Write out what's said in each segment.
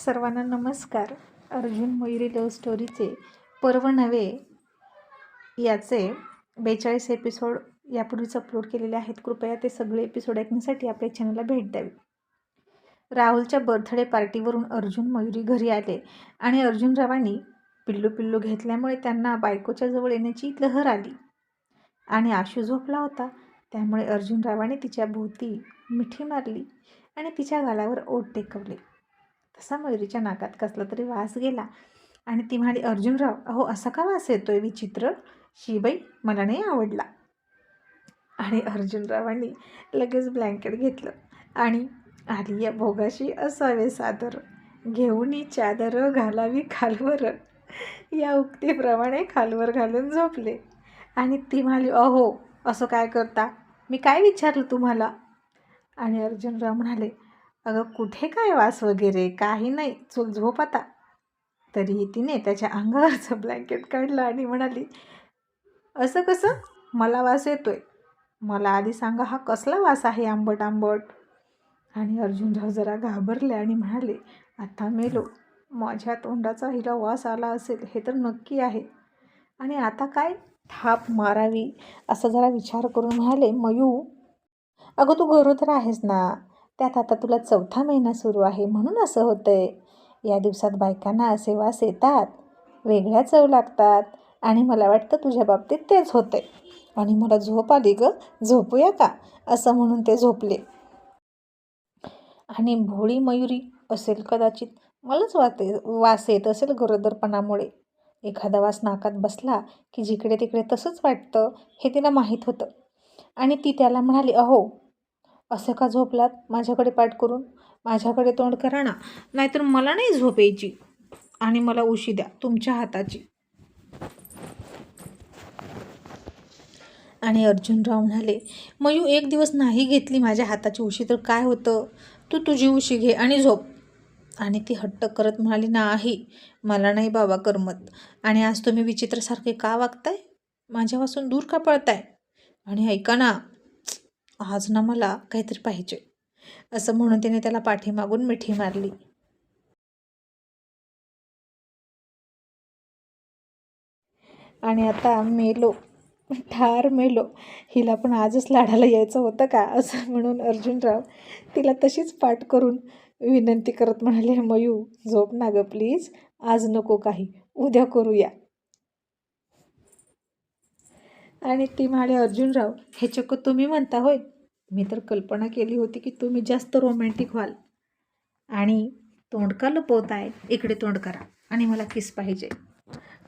सर्वांना नमस्कार. अर्जुन मयुरी लव्ह स्टोरीचे पर्व नव्हे याचे बेचाळीस एपिसोड यापूर्वीच अपलोड केलेले आहेत. कृपया ते सगळे एपिसोड ऐकण्यासाठी आपल्या चॅनलला भेट द्यावी. राहुलच्या बर्थडे पार्टीवरून अर्जुन मयुरी घरी आले आणि अर्जुनरावांनी पिल्लू पिल्लू घेतल्यामुळे त्यांना बायकोच्या जवळ येण्याची लहर आली आणि आशू झोपला होता. त्यामुळे अर्जुनरावाने तिच्या भोवती मिठी मारली आणि तिच्या गालावर ओट टेकवले. तसा मयुरीच्या नाकात कसला तरी वास गेला. आणि ती म्हणाली अर्जुनराव अहो असा का वास येतोय विचित्र? शिबाई मला नाही आवडला. आणि अर्जुनरावांनी लगेच ब्लँकेट घेतलं आणि आली या भोगाशी असावे सादर घेऊन ही चादर घालावी खालवर. या उक्तीप्रमाणे खालवर घालून झोपले. आणि ती म्हणाली अहो असं काय करता? मी काय विचारलं तुम्हाला? आणि अर्जुनराव म्हणाले अगं कुठे काय वास वगैरे? काही नाही. चूल झोप आता. तरीही तिने त्याच्या अंगावरचं ब्लँकेट काढलं आणि म्हणाली असं कसं? मला वास येतोय. मला आधी सांगा हा कसला वास आहे आंबट आंबट आणि अर्जुनराव जरा घाबरले आणि म्हणाले आता मेलो. माझ्या तोंडाचा हिला वास आला असेल हे तर नक्की आहे. आणि आता काय? थाप मारावी. असं जरा विचार करून म्हणाले मयू अगं तू गरोदर आहेस ना. त्यात आता तुला चौथा महिना सुरू आहे म्हणून असं होतंय. या दिवसात बायकांना असे वास येतात वेगळ्या चव लागतात आणि मला वाटतं तुझ्या बाबतीत तेच होते आणि मला झोप आली ग झोपूया का? असं म्हणून ते झोपले. आणि भोळी मयुरी असेल कदाचित मलाच वाते वास येत असेल गरोदरपणामुळे. एखादा वास नाकात बसला की जिकडे तिकडे तसंच वाटतं हे तिला माहीत होतं. आणि ती त्याला म्हणाली अहो असं का झोपलात? माझ्याकडे पाठ करून. माझ्याकडे तोंड करा ना. नाहीतर मला नाही झोप यायची. आणि मला उशी द्या. तुमच्या हाताची. आणि अर्जुनराव म्हणाले मयू एक दिवस नाही घेतली माझ्या हाताची उशी तर काय होतं? तू तुझी उशी घे आणि झोप. आणि ती हट्ट करत म्हणाली नाही मला नाही बाबा करमत. आणि आज तुम्ही विचित्रसारखे का वागताय? माझ्यापासून दूर का पळताय? आणि ऐका ना आज ना मला काहीतरी पाहिजे. असं म्हणून तिने त्याला पाठीमागून मिठी मारली. आणि आता मेलो ठार मेलो हिला पण आजच लाडाला यायचं होतं का? असं म्हणून अर्जुनराव तिला तशीच पाठ करून विनंती करत म्हणाले मयू झोप ना गं प्लीज आज नको काही. उद्या करूया. आणि ती म्हणाले अर्जुनराव हे चक्क तुम्ही म्हणता होय. मी तर कल्पना केली होती की तुम्ही जास्त रोमॅन्टिक व्हाल. आणि तोंडका लपवताय इकडे तोंड करा आणि मला किस पाहिजे.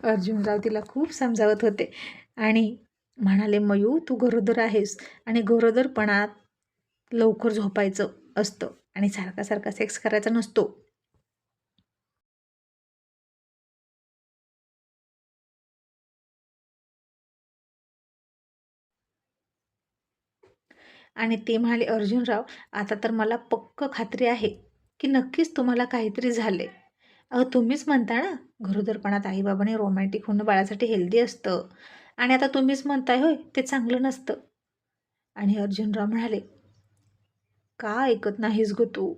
अर्जुनराव तिला खूप समजावत होते आणि म्हणाले मयू तू गरोदर आहेस आणि गरोदरपणात लवकर झोपायचं असतं आणि सारखा सारखा सेक्स करायचा नसतो. आणि ते म्हणाले अर्जुनराव आता तर मला पक्क खात्री आहे की नक्कीच तुम्हाला काहीतरी झाले अहो तुम्हीच म्हणता ना गरोदरपणात आईबाबाने रोमॅन्टिक होणं बाळासाठी हेल्दी असतं. आणि आता तुम्हीच म्हणताय होय ते चांगलं नसतं. आणि अर्जुनराव म्हणाले का ऐकत नाहीस गो तू?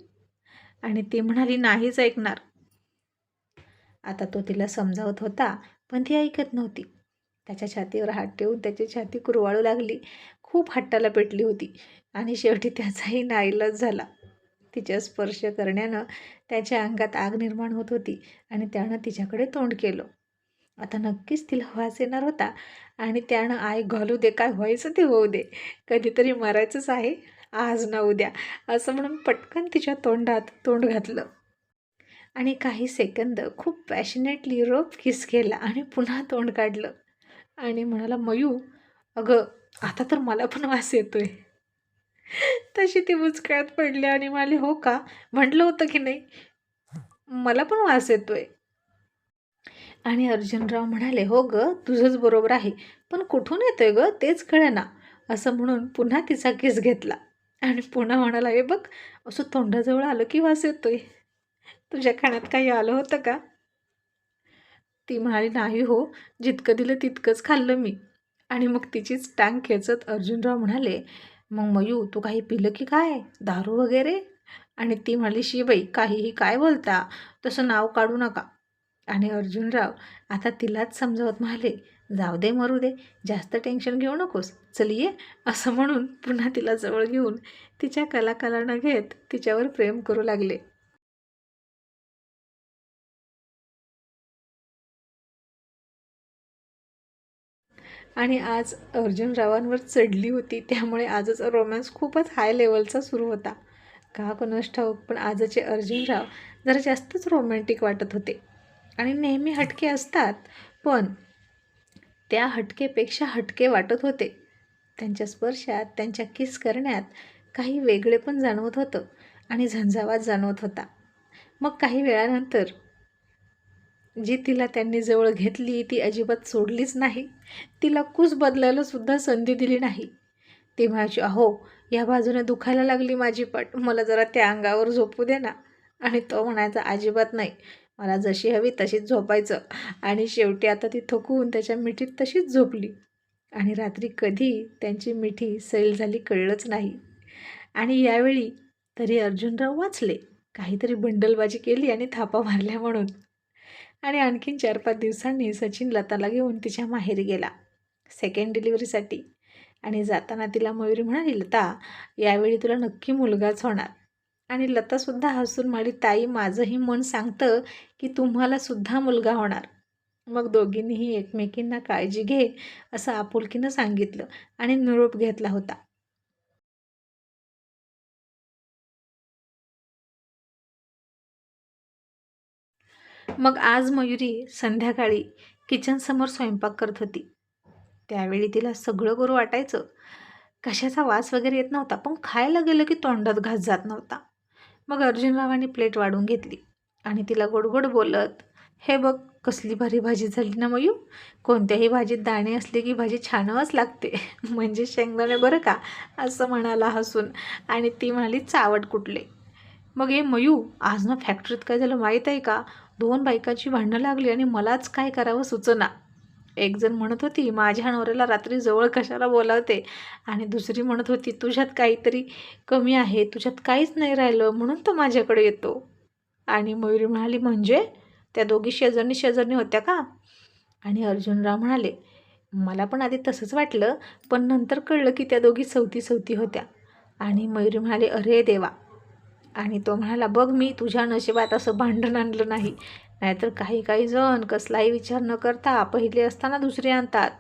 आणि ती म्हणाली नाहीच ऐकणार. आता तो तिला समजावत होता पण ती ऐकत नव्हती. त्याच्या छातीवर हात ठेवून त्याची छाती कुरवाळू लागली. खूप हट्टाला पेटली होती. आणि शेवटी त्याचाही नाईलाज झाला. तिच्या स्पर्श करण्यानं त्याच्या अंगात आग निर्माण होत होती आणि त्यानं तिच्याकडे तोंड केलं. आता नक्कीच तिला वास येणार होता आणि त्यानं आय घालू दे काय व्हायचं ते होऊ दे. कधीतरी मरायचंच आहे. आज ना उद्या. असं म्हणून पटकन तिच्या तोंडात तोंड घातलं. आणि काही सेकंद खूप पॅशनेटली रोप किस केला आणि पुन्हा तोंड काढलं. आणि म्हणाला मयू अगं आता तर मला पण वास येतोय. तशी ती मुचकळ्यात पडली आणि मला हो का? म्हटलं होतं की नाही? मला पण वास येतोय. आणि अर्जुनराव म्हणाले हो ग तुझंच बरोबर आहे पण कुठून येतोय ग? तेच ना असं म्हणून पुन्हा तिचा केस घेतला आणि पुन्हा म्हणाला हे बघ असं तोंडाजवळ आलं की वास येतोय. तुझ्या खाण्यात काही आलं होतं का? ती म्हणाली नाही हो जितकं दिलं तितकंच खाल्लं मी. आणि मग तिचीच टांग खेचत अर्जुनराव म्हणाले मग मयू तू काही पिलं की काय? दारू वगैरे? आणि ती म्हणाली शिबाई काहीही काय बोलता? तसं नाव काढू नका. आणि अर्जुनराव आता तिलाच समजावत म्हणाले जाऊ दे मरू दे जास्त टेन्शन घेऊ नकोस. चल ये असं म्हणून पुन्हा तिला जवळ घेऊन तिच्या कलाकलानं घेत तिच्यावर प्रेम करू लागले. आणि आज अर्जुनरावांवर चढली होती त्यामुळे आजच रोमॅन्स खूपच हाय लेवलचा सुरू होता. का कोणास ठाऊक पण आजचे अर्जुनराव जरा जास्तच रोमॅन्टिक वाटत होते. आणि नेहमी हटके असतात पण त्या हटकेपेक्षा हटके वाटत होते. त्यांच्या स्पर्शात त्यांच्या किस करण्यात काही वेगळे पण जाणवत होतं आणि झंझावात जाणवत होता. मग काही वेळानंतर जी तिला त्यांनी जवळ घेतली ती अजिबात सोडलीच नाही. तिला कूस बदलायलासुद्धा संधी दिली नाही. ती म्हणायची अहो या बाजूने दुखायला लागली माझी पट. मला जरा त्या अंगावर झोपू दे ना. आणि तो म्हणायचा अजिबात नाही. मला जशी हवी तशीच झोपायचं. आणि शेवटी आता ती थकून त्याच्या मिठीत तशीच झोपली. आणि रात्री कधी त्यांची मिठी सैल झाली कळलंच नाही. आणि यावेळी तरी अर्जुनराव वाचले. काहीतरी बंडलबाजी केली आणि थापा मारल्या म्हणून. आणि आणखीन चार पाच दिवसांनी सचिन लताला घेऊन तिच्या माहेरी गेला. सेकंड डिलिव्हरीसाठी आणि जाताना तिला मयुरी म्हणाली लता यावेळी तुला नक्की मुलगाच होणार. आणि लतासुद्धा हसून म्हणाली ताई माझंही मन सांगतं की तुम्हालासुद्धा मुलगा होणार. मग दोघींनीही एकमेकींना काळजी घे असं आपुलकीनं सांगितलं आणि निरोप घेतला होता. मग आज मयुरी संध्याकाळी किचनसमोर स्वयंपाक करत होती. त्यावेळी तिला सगळं करू वाटायचं. कशाचा वास वगैरे येत नव्हता पण खायला गेलं की तोंडात घास जात नव्हता. मग अर्जुनरावांनी प्लेट वाढून घेतली आणि तिला गोडगोड बोलत हे बघ कसली भारी भाजी झाली ना मयू? कोणत्याही भाजीत दाणे असले की भाजी छानच लागते. म्हणजे शेंगदाणे बरं का? असं म्हणाला हसून आणि ती म्हणाली चावट कुठले? मग हे मयू आज ना फॅक्टरीत काय झालं माहीत आहे का? दोन बायकाची भांडणं लागली आणि मलाच काय करावं सुचना. एकजण म्हणत होती माझ्या नवऱ्याला रात्री जवळ कशाला बोलावते? आणि दुसरी म्हणत होती तुझ्यात काहीतरी कमी आहे तुझ्यात काहीच नाही राहिलं म्हणून तो माझ्याकडे येतो. आणि मयुरी म्हणाली म्हणजे? त्या दोघी शेजारणी शेजारणी होत्या का? आणि अर्जुनराव म्हणाले मला पण आधी तसंच वाटलं पण नंतर कळलं की त्या दोघी सवती सवती होत्या. आणि मयुरी म्हणाले अरे देवा आणि तो म्हणाला बघ मी तुझ्या नशिबात असं भांडण आणलं नाही. नाहीतर काही काही जण कसलाही विचार न करता पहिले असताना दुसरे आणतात.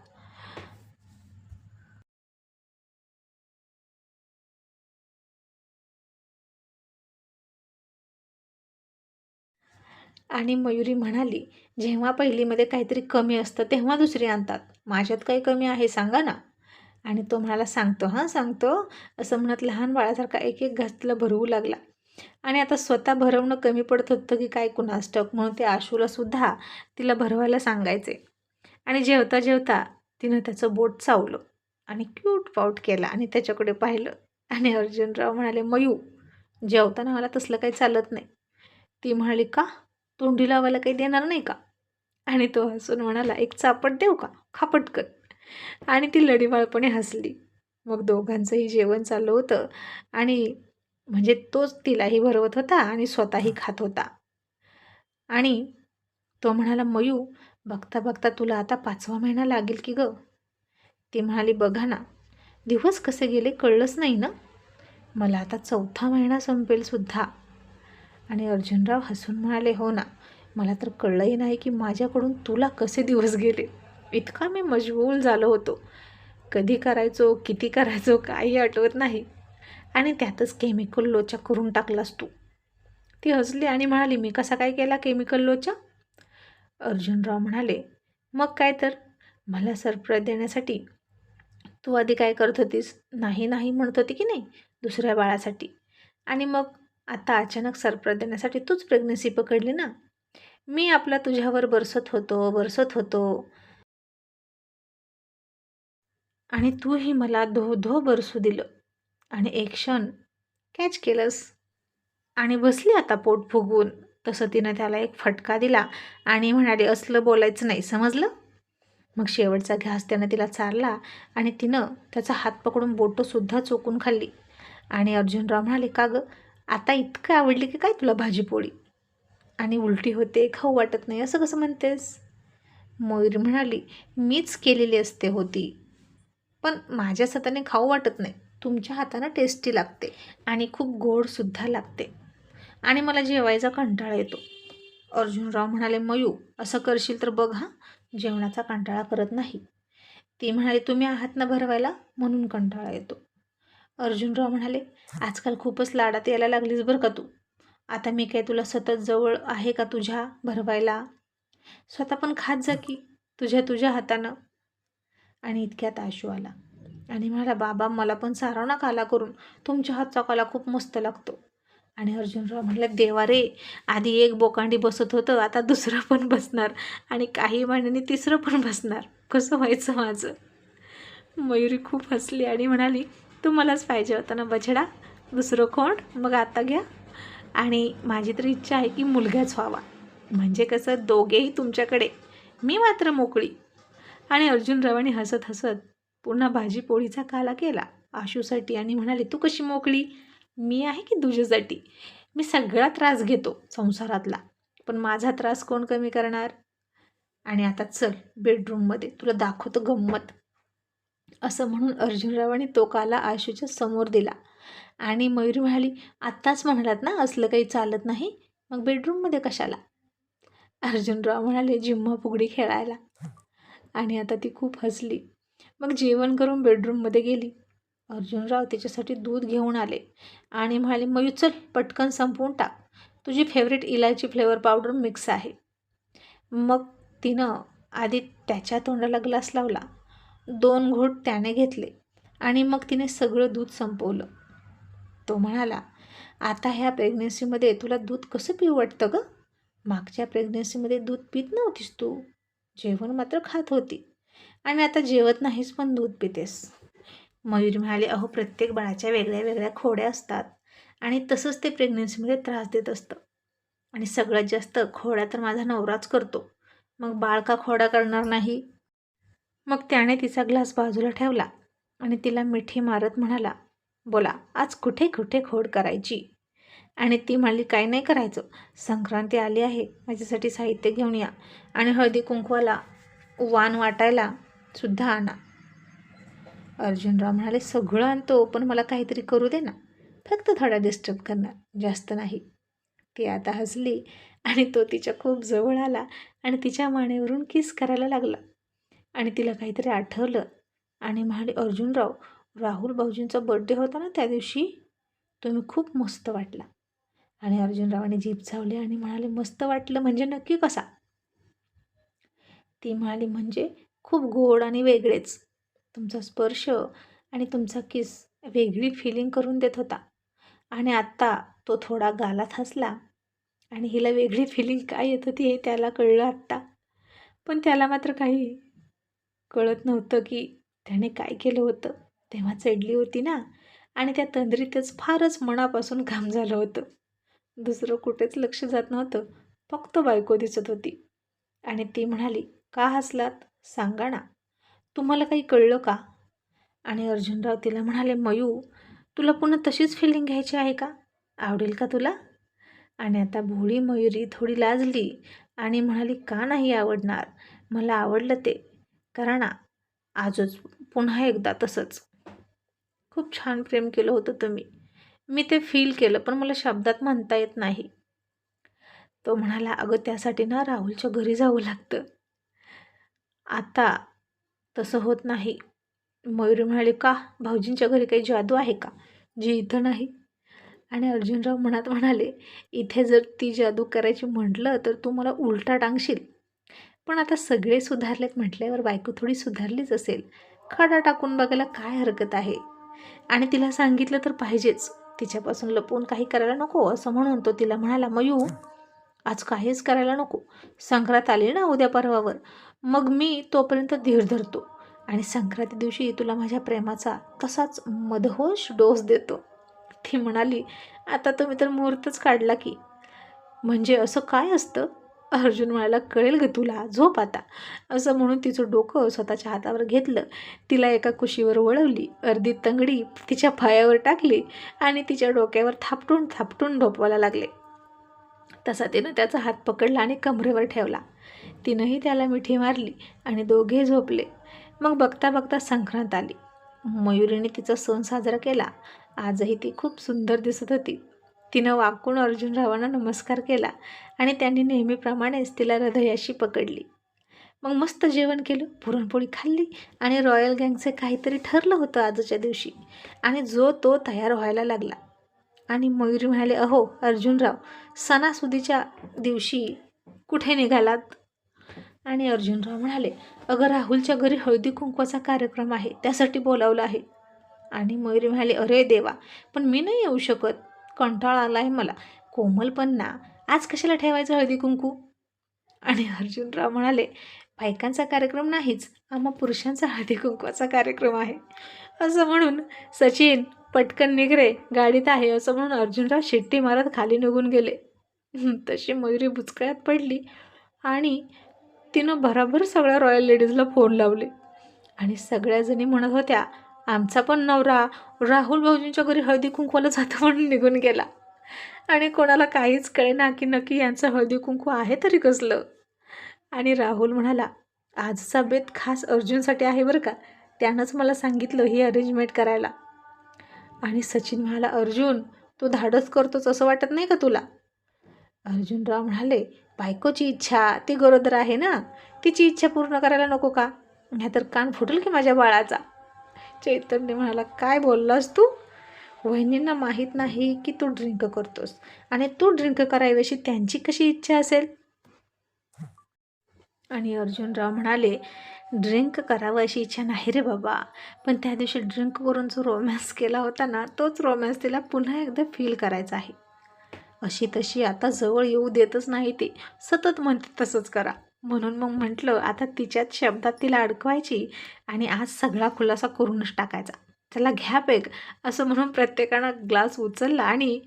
आणि मयुरी म्हणाली जेव्हा पहिलीमध्ये काहीतरी कमी असतं तेव्हा दुसरी आणतात. माझ्यात काही कमी आहे सांगा ना. आणि तो म्हणाला सांगतो हां सांगतो. असं म्हणत लहान बाळासारखा एक एक घातलं भरवू लागला. आणि आता स्वतः भरवणं कमी पडत होतं की काय कुणाष्टक म्हणून ते आशूलासुद्धा तिला भरवायला सांगायचे. आणि जेवता जेवता तिनं त्याचं बोट चावलं आणि क्यूट पाऊट केला आणि त्याच्याकडे पाहिलं. आणि अर्जुनराव म्हणाले मयू जेवताना मला तसलं काही चालत नाही. ती म्हणाली का? तोंडी लावायला काही देणार नाही का? आणि तो हसून म्हणाला एक चापट देऊ का? खापटकन आणि ती लढीवाळपणे हसली. मग दोघांचंही जेवण चाललं होतं आणि म्हणजे तोच तिलाही भरवत होता आणि स्वतःही खात होता. आणि तो म्हणाला मयू बघता बघता तुला आता पाचवा महिना लागेल की गं? ती म्हणाली बघा ना दिवस कसे गेले कळलंच नाही ना? मला आता चौथा महिना संपेल सुद्धा. आणि अर्जुनराव हसून म्हणाले हो ना मला तर कळलंही नाही की माझ्याकडून तुला कसे दिवस गेले. इतका मी मजबूल झालो होतो. कधी करायचो किती करायचो काही आठवत नाही. आणि त्यातच केमिकल लोचा करून टाकलास तू. ती हसली आणि म्हणाली मी कसा काय केला केमिकल लोचा? अर्जुनराव म्हणाले मग काय तर मला सरप्राईज देण्यासाठी तू आधी काय करत होतीस? नाही नाही म्हणत होती की नाही दुसऱ्या बाळासाठी? आणि मग आता अचानक सरप्राईज देण्यासाठी तूच प्रेग्नन्सी पकडली ना? मी आपला तुझ्यावर बरसत होतो बरसत होतो. आणि तूही मला धो धो बरसू दिलं. आणि एक क्षण कॅच केलंस. आणि बसली आता पोट फुगून तसं तिनं त्याला एक फटका दिला आणि म्हणाले असलं बोलायचं नाही समजलं? मग शेवटचा घास त्यानं तिला चारला आणि तिनं त्याचा हात पकडून बोटंसुद्धा चोकून खाल्ली. आणि अर्जुनराव म्हणाले का गं आता इतकं आवडली की काय तुला भाजीपोळी? आणि उलटी होते खाऊ वाटत नाही असं कसं म्हणतेस? मयूर म्हणाली मीच केलेली असते होती. पण माझ्या सताने खाऊ वाटत नाही. तुमच्या हातानं टेस्टी लागते. आणि खूप गोडसुद्धा लागते. आणि मला जेवायचा कंटाळा येतो. अर्जुनराव म्हणाले मयू असं करशील तर बघ हा जेवणाचा कंटाळा करत नाही. ती म्हणाली तुम्ही आहात ना भरवायला? म्हणून कंटाळा येतो. अर्जुनराव म्हणाले आजकाल खूपच लाडात यायला लागलीस बरं का तू? आता मी काय तुला सतत जवळ आहे का तुझ्या भरवायला? स्वतः पण खात जा की तुझ्या तुझ्या हातानं. आणि इतक्यात आशू आला. आणि म्हणाला बाबा मला पण सारव ना काला करून. तुमच्या हातचा काला खूप मस्त लागतो. आणि अर्जुनराव म्हणले देवा रे आधी एक बोकांडी बसत होतं आता दुसरं पण बसणार. आणि काही महिन्यांनी तिसरं पण बसणार. कसं व्हायचं माझं? मयुरी खूप हसली आणि म्हणाली तू मलाच पाहिजे होता ना बछडा? दुसरं कोण? मग आता घ्या. आणि माझी तर इच्छा आहे की मुलगाच व्हावा. म्हणजे कसं दोघेही तुमच्याकडे. मी मात्र मोकळी. आणि अर्जुनरावाने हसत हसत पुन्हा भाजी पोळीचा काला केला. आशूसाठी आणि म्हणाले तू कशी मोकळी? मी आहे की तुझ्यासाठी? मी सगळा त्रास घेतो संसारातला. पण माझा त्रास कोण कमी करणार? आणि आता चल बेडरूममध्ये तुला दाखवतो गंमत. असं म्हणून अर्जुनरावाने तो काला आशूच्या समोर दिला. आणि मयुरी म्हणाली आत्ताच म्हणालात ना असलं काही चालत नाही? मग बेडरूममध्ये कशाला? अर्जुनराव म्हणाले जिम्मा फुगडी खेळायला. आणि आता ती खूप हसली. मग जेवण करून बेडरूममध्ये गेली. अर्जुनराव तिच्यासाठी दूध घेऊन आले आणि म्हणाले मयू चल पटकन संपवून टाक. तुझी फेवरेट इलायची फ्लेवर पावडर मिक्स आहे. मग तिनं आधी त्याच्या तोंडाला ग्लास लावला. दोन घोट त्याने घेतले आणि मग तिने सगळं दूध संपवलं. तो म्हणाला आता ह्या प्रेग्नेन्सीमध्ये तुला दूध कसं पिऊ वाटतं गं? मागच्या प्रेग्नेन्सीमध्ये दूध पित नव्हतीस तू. जेवण मात्र खात होती. आणि आता जेवत नाहीस पण दूध पितेस. मयूर म्हणाले अहो प्रत्येक बाळाच्या वेगळ्या वेगळ्या खोड्या असतात आणि तसंच ते प्रेग्नन्सीमध्ये त्रास देत असतं. आणि सगळ्यात जास्त खोड्या तर माझा नवराच करतो. मग बाळ का खोडा करणार नाही? मग त्याने तिचा ग्लास बाजूला ठेवला आणि तिला मिठी मारत म्हणाला बोला आज कुठे कुठे खोड करायची? आणि ती म्हणाली काय नाही करायचं. संक्रांती आली आहे. माझ्यासाठी साहित्य घेऊन या. आणि हळदी कुंकवाला वाण वाटायला सुद्धा आणा. अर्जुनराव म्हणाले सगळं आणतो पण मला काहीतरी करू दे ना. फक्त थोडा डिस्टर्ब करणार जास्त नाही. ती आता हसली आणि तो तिच्या खूप जवळ आला आणि तिच्या मानेवरून किस करायला लागला. आणि तिला काहीतरी आठवलं आणि म्हणाले अर्जुनराव राहुल भाऊजींचा बड्डे होता ना त्या दिवशी? तुम्ही खूप मस्त वाटला. आणि अर्जुनरावाने जीप चावली आणि म्हणाले मस्त वाटलं म्हणजे नक्की कसा? ती म्हणाली म्हणजे खूप गोड आणि वेगळेच. तुमचा स्पर्श आणि तुमचा किस वेगळी फिलिंग करून देत होता. आणि आत्ता तो थोडा गालात हसला. आणि हिला वेगळी फिलिंग काय येत होती हे त्याला कळलं आत्ता. पण त्याला मात्र काही कळत नव्हतं की त्याने काय केलं होतं. तेव्हा चढली होती ना. आणि त्या तंद्रीतच फारच मनापासून काम झालं होतं. दुसरं कुठेच लक्ष जात नव्हतं. फक्त बायको दिसत होती. आणि ती म्हणाली का हसलात? सांगा ना तुम्हाला काही कळलं का? आणि अर्जुनराव तिला म्हणाले मयू तुला पुन्हा तशीच फिलिंग घ्यायची आहे का? आवडेल का तुला? आणि आता भोळी मयुरी थोडी लाजली आणि म्हणाली का नाही आवडणार? मला आवडलं ते. कारण आजच पुन्हा एकदा तसंच. खूप छान प्रेम केलं होतं तुम्ही. मी ते फील केलं पण मला शब्दात म्हणता येत नाही. तो म्हणाला अगं त्यासाठी ना राहुलच्या घरी जावं लागतं. आता तसं होत नाही. मयुरी म्हणाले का? भाऊजींच्या घरी काही जादू आहे का? जी इथं नाही. आणि अर्जुनराव मनात म्हणाले इथे जर ती जादू करायची म्हटलं तर तू मला उलटा टांगशील. पण आता सगळे सुधारलेत म्हटल्यावर बायको थोडी सुधारलीच असेल. खडा टाकून बघायला काय हरकत आहे? आणि तिला सांगितलं तर पाहिजेच. तिच्यापासून लपवून काही करायला नको असं म्हणून तो तिला म्हणाला मयू आज काहीच करायला नको. संक्रांत आली ना उद्या परवावर. मग मी तोपर्यंत धीर धरतो आणि संक्रांती दिवशी तुला माझ्या प्रेमाचा तसाच मदहोश डोस देतो. ती म्हणाली आता तुम्ही तर मुहूर्तच काढला की. म्हणजे असं काय असतं? अर्जुन म्हणाला कळेल ग तुला झोप आता. असं म्हणून तिचं डोकं स्वतःच्या हातावर घेतलं. तिला एका कुशीवर वळवली अर्धी तंगडी तिच्या पायावर टाकली आणि तिच्या डोक्यावर थापटून थापटून ढोपवायला लागले. तसा तिनं त्याचा हात पकडला आणि कमरेवर ठेवला. तिनंही त्याला मिठी मारली आणि दोघे झोपले. मग बघता बघता संक्रांत आली. मयुरीने तिचा सण साजरा केला. आजही ती खूप सुंदर दिसत होती. तिनं वाकून अर्जुनरावांना नमस्कार केला आणि त्यांनी नेहमीप्रमाणेच तिला हृदयाशी पकडली. मग मस्त जेवण केलं पुरणपोळी खाल्ली आणि रॉयल गँगचे काहीतरी ठरलं होतं आजच्या दिवशी. आणि जो तो तयार व्हायला लागला. आणि मयुरी म्हणाले अहो अर्जुनराव सणासुदीच्या दिवशी कुठे निघालात? आणि अर्जुनराव म्हणाले अगं राहुलच्या घरी हळदी कुंकवाचा कार्यक्रम आहे त्यासाठी बोलावलं आहे. आणि मयुरी म्हणाले अरे देवा पण मी नाही येऊ शकत. कंटाळा आला आहे मला. कोमल पण ना. आज कशाला ठेवायचं हळदी कुंकू? आणि अर्जुनराव म्हणाले बायकांचा कार्यक्रम नाहीच. आम्हा पुरुषांचा हळदी कुंकवाचा कार्यक्रम आहे. असं म्हणून सचिन पटकन निघरे गाडीत आहे असं म्हणून अर्जुनराव शिट्टी मारत खाली निघून गेले. तशी मयुरी बुचकळ्यात पडली आणि तिनं भराभर सगळ्या रॉयल लेडीजला फोन लावले. आणि सगळ्याजणी म्हणत होत्या आमचा पण नवरा राहुल भाऊजींच्या घरी हळदी कुंकवाला जातो म्हणून निघून गेला. आणि कोणाला काहीच कळेना की नक्की यांचं हळदी कुंकू आहे तरी कसलं. आणि राहुल म्हणाला आजचा बेत खास अर्जुनसाठी आहे बरं का? त्यानंच मला सांगितलं ही अरेंजमेंट करायला. आणि सचिन म्हणाला अर्जुन तू धाडस करतोच असं वाटत नाही का तुला? अर्जुनराव म्हणाले बायकोची इच्छा ती गरोदर आहे ना? तिची इच्छा पूर्ण करायला नको का? नाहीतर कान फुटेल की माझ्या बाळाचा? चैतन्य म्हणाला काय बोललास तू? वहिनींना माहीत नाही की तू ड्रिंक करतोस. आणि तू ड्रिंक करायविषयी त्यांची कशी इच्छा असेल? आणि अर्जुनराव म्हणाले ड्रिंक करावं अशी इच्छा नाही रे बाबा. पण त्या दिवशी ड्रिंक करून जो रोमॅन्स केला होता ना तोच रोमॅन्स तिला पुन्हा एकदा फील करायचा आहे. अशी तशी आता जवळ येऊ देतच नाही ती. सतत म्हणते तसंच करा. म्हणून मग म्हटलं आता तिच्याच शब्दात तिला अडकवायची आणि आज सगळा खुलासा करूनच टाकायचा. त्याला घ्या पेक असं म्हणून प्रत्येकानं ग्लास उचलला आणि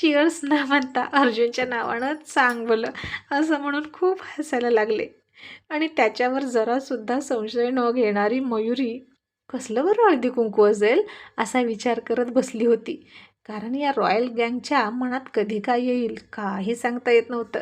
चिअर्स न म्हणता अर्जुनच्या नावानं चांगलं असं म्हणून खूप हसायला लागले. आणि त्याच्यावर जरासुद्धा संशय न घेणारी मयुरी कसलं बरं हळदी कुंकू असेल असा विचार करत बसली होती. कारण या रॉयल गँगच्या मनात कधी काय येईल काही सांगता येत नव्हतं.